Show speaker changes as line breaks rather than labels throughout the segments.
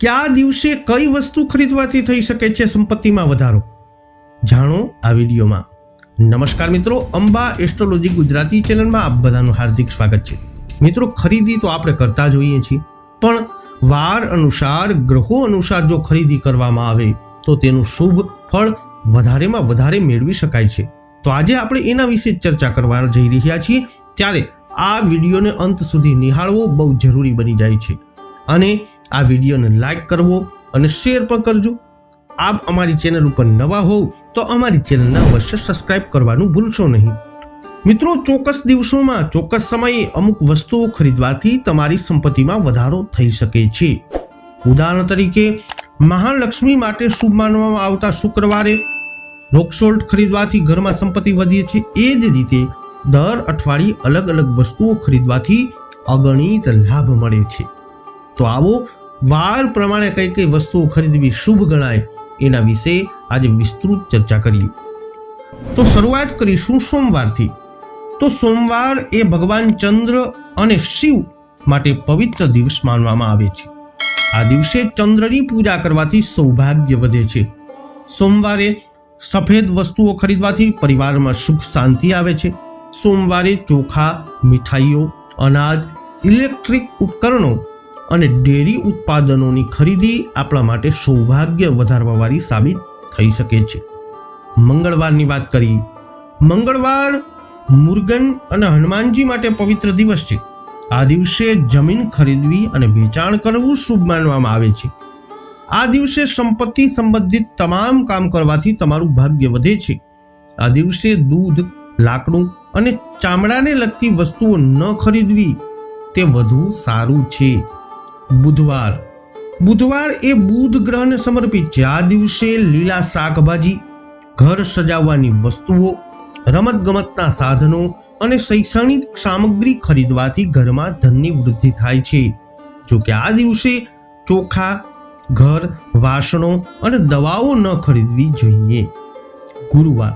કયા દિવસે કઈ વસ્તુ ખરીદવાથી થઈ શકે છે સંપત્તિમાં વધારો? જાણો આ વિડીયોમાં. નમસ્કાર મિત્રો, અંબા એસ્ટ્રોલોજી ગુજરાતી ચેનલમાં આપ બધાનું હાર્દિક સ્વાગત છે. મિત્રો, ખરીદી તો આપણે કરતા જોઈએ છીએ, પણ વાર અનુસાર, ગ્રહો અનુસાર જો ખરીદી કરવામાં આવે, તો તેનું શુભ ફળ વધારેમાં વધારે મેળવી શકાય છે. તો આજે આપણે એના વિશે ચર્ચા કરવા જઈ રહ્યા છીએ, ત્યારે આ વિડીયોને અંત સુધી નિહાળવો બહુ જરૂરી બની જાય છે. અને આ વિડીયોને લાઈક કરવો અને શેર પણ કરજો. આપ અમારી ચેનલ ઉપર નવા હોવ તો અમારી ચેનલને અવશ્ય સબસ્ક્રાઇબ કરવાનું ભૂલશો નહીં. મિત્રો, ચોક્કસ દિવસોમાં, ચોક્કસ સમયે અમુક વસ્તુઓ ખરીદવાથી તમારી સંપત્તિમાં વધારો થઈ શકે છે. ઉદાહરણ તરીકે, મહાલક્ષ્મી માટે શુભ માનવામાં આવતા શુક્રવારે રોક સોલ્ટ ખરીદવાથી ઘરમાં સંપત્તિ વધે છે. એ જ રીતે દર અઠવાડિયે અલગ અલગ વસ્તુઓ ખરીદવાથી અગણિત લાભ મળે છે. તો આવો વાર પ્રમાણે કઈ કઈ વસ્તુઓ ખરીદવી શુભ ગણાય એના વિશે આજે વિસ્તૃત ચર્ચા કરીએ. તો શરૂઆત કરીશું સોમવારથી. તો સોમવાર એ ભગવાન ચંદ્ર અને શિવ માટે પવિત્ર દિવસ માનવામાં આવે છે. આ દિવસે ચંદ્રની પૂજા કરવાથી સૌભાગ્ય વધે છે. સોમવારે સફેદ વસ્તુઓ ખરીદવાથી પરિવારમાં સુખ શાંતિ આવે છે. સોમવારે ચોખા, મીઠાઈઓ, અનાજ, ઇલેક્ટ્રિક ઉપકરણો અને ડેરી ઉત્પાદનોની ખરીદી આપણા માટે સૌભાગ્ય વધારવાવાળી સાબિત થઈ શકે છે. મંગળવારની વાત કરી. મંગળવાર મુર્ગન અને હનુમાનજી માટે પવિત્ર દિવસ છે. આ દિવસે જમીન ખરીદવી અને વેચાણ કરવું શુભ માનવામાં આવે છે. આ દિવસે સંપત્તિ સંબંધિત તમામ કામ કરવાથી તમારું ભાગ્ય વધે છે. આ દિવસે દૂધ, લાકડું અને ચામડાને લગતી વસ્તુઓ ન ખરીદવી તે વધુ સારું છે. બુધવાર. બુધવાર એ બુધ ગ્રહને સમર્પિત. છે આ દિવસે લીલા શાકભાજી, ઘર સજાવવાની વસ્તુઓ રમત ગમતના સાધનો અને શૈક્ષણિક સામગ્રી ખરીદવાથી ઘરમાં ધનની વૃદ્ધિ થાય છે. જો કે આ દિવસે ચોખા, ઘર, વાસણો અને દવાઓ ન ખરીદવી જોઈએ. ગુરુવાર.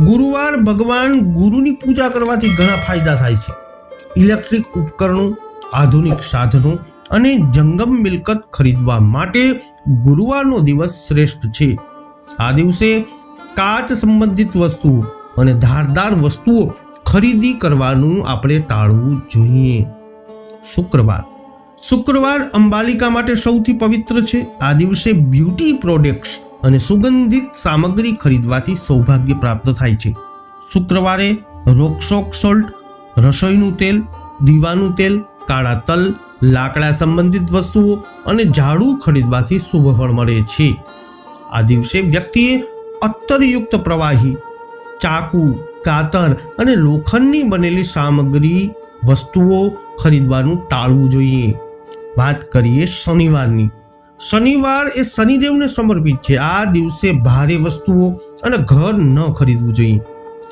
ગુરુવાર ભગવાન ગુરુની પૂજા કરવાથી ઘણા ફાયદા થાય છે. ઇલેક્ટ્રિક ઉપકરણો, આધુનિક સાધનો અને જંગમ મિલકત ખરીદવા માટે ગુરુવારનો દિવસ શ્રેષ્ઠ છે. આ દિવસે કાચ સંબંધિત વસ્તુઓ અને ધારદાર વસ્તુઓ ખરીદી કરવાનું આપણે ટાળવું જોઈએ. શુક્રવાર. શુક્રવાર અંબાલિકા માટે સૌથી પવિત્ર છે. આ દિવસે બ્યુટી પ્રોડક્ટ્સ અને સુગંધિત સામગ્રી ખરીદવાથી સૌભાગ્ય પ્રાપ્ત થાય છે. શુક્રવારે રોકસોક સોલ્ટ, રસોઈનું તેલ, દીવાનું તેલ, કાળા તલ લાકડા સંબંધિત વસ્તુઓ અને ઝાડુ ખરીદવાથી શુભ ફળ મળે છે. આ દિવસે વ્યક્તિએ અત્તરયુક્ત પ્રવાહી, ચાકુ, કાતર અને લોખંડની બનેલી સામગ્રી, વસ્તુઓ ખરીદવાનું ટાળવું જોઈએ. વાત કરીએ શનિવારની. શનિવાર એ શનિદેવને સમર્પિત છે. આ દિવસે ભારે વસ્તુઓ અને ઘર ન ખરીદવું જોઈએ.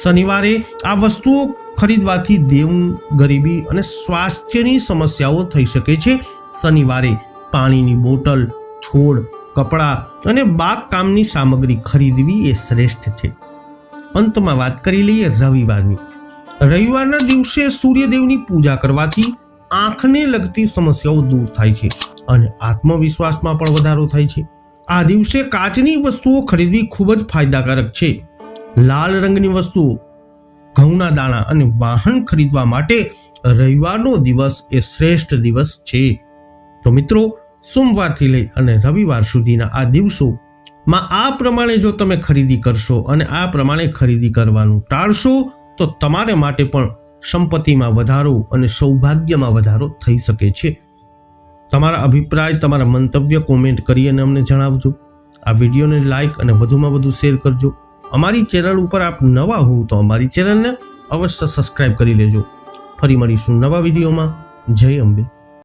શનિવારે આ વસ્તુઓ ખરીદવાથી દેવ, ગરીબી અને સ્વાસ્થ્યની સમસ્યાઓ થઈ શકે છે. શનિવારે પાણીની બોટલ, છોડ, કપડાં અને બાગકામની સામગ્રી ખરીદવી એ શ્રેષ્ઠ છે. અંતમાં વાત કરી લઈએ રવિવારની. રવિવારના દિવસે સૂર્યદેવની પૂજા કરવાથી આંખને લગતી સમસ્યાઓ દૂર થાય છે અને આત્મવિશ્વાસમાં પણ વધારો થાય છે. આ દિવસે કાચની વસ્તુઓ ખરીદવી ખૂબ જ ફાયદાકારક છે. લાલ રંગની વસ્તુઓ, ઘઉંના દાણા અને વાહન ખરીદવા માટે રવિવારનો દિવસ એ શ્રેષ્ઠ દિવસ છે. તો મિત્રો, સોમવારથી લઈ અને રવિવાર સુધીના આ દિવસોમાં આ પ્રમાણે જો તમે ખરીદી કરશો અને આ પ્રમાણે ખરીદી કરવાનું ટાળશો, તો તમારે માટે પણ સંપત્તિમાં વધારો અને સૌભાગ્યમાં વધારો થઈ શકે છે. તમારા અભિપ્રાય, તમારા મંતવ્ય કોમેન્ટ કરી અને અમને જણાવજો. આ વિડીયોને લાઇક અને વધુમાં વધુ શેર કરજો. અમારી ચેનલ ઉપર આપ નવા હોવ તો અમારી ચેનલને અવશ્ય સબસ્ક્રાઇબ કરી લેજો. ફરી મળીશું નવા વિડીયોમાં. જય અંબે.